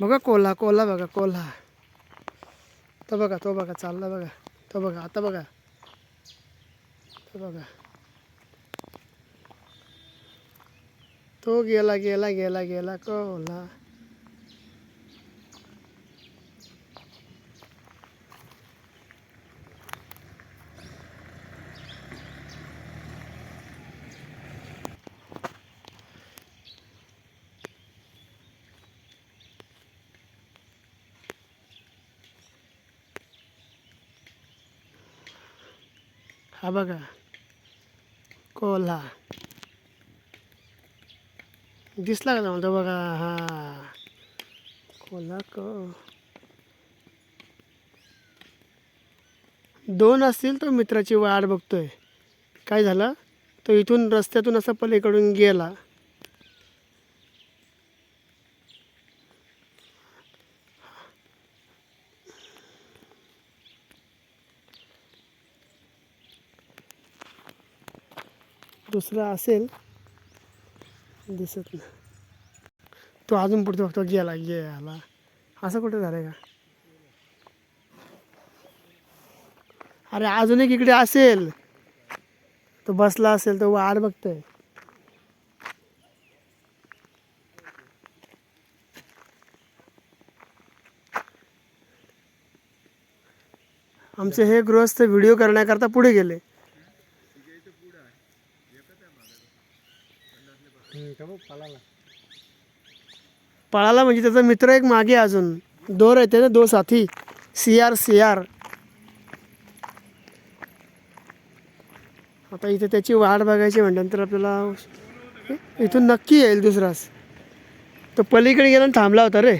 बघा कोल्हा कोल्हा बघा कोल्हा. तो बघा तो बघा चालला बघा. तो बघा आता बघा. तो बघा. तो गेला गेला गेला गेला कोल्हा. हा बघा. कोल्हा. दिसला का तुम्हाला तो बघा? हा. कोल्हा को दोन असतील तो मित्राची वाट बघतोय. काय झालं? तो इथून रस्त्यातून असा पलीकडून गेला. दुसरा असेल दिसत नाही. तो अजून पुढे बघतो गेला गेला. असं कुठे झालं का? अरे अजून एक इकडे असेल. तो बसला असेल तो वाट बघतोय. आमचे हे गृहस्थ व्हिडिओ करण्याकरता पुढे गेले. पळाला. म्हणजे त्याचा मित्र एक मागे अजून. दोर येते ना दो साथी. सी आर सी आर आता इथे त्याची वाट बघायची म्हटल्यानंतर आपल्याला इथून नक्की येईल दुसराच. तो पलीकडे गेला आणि थांबला होता रे.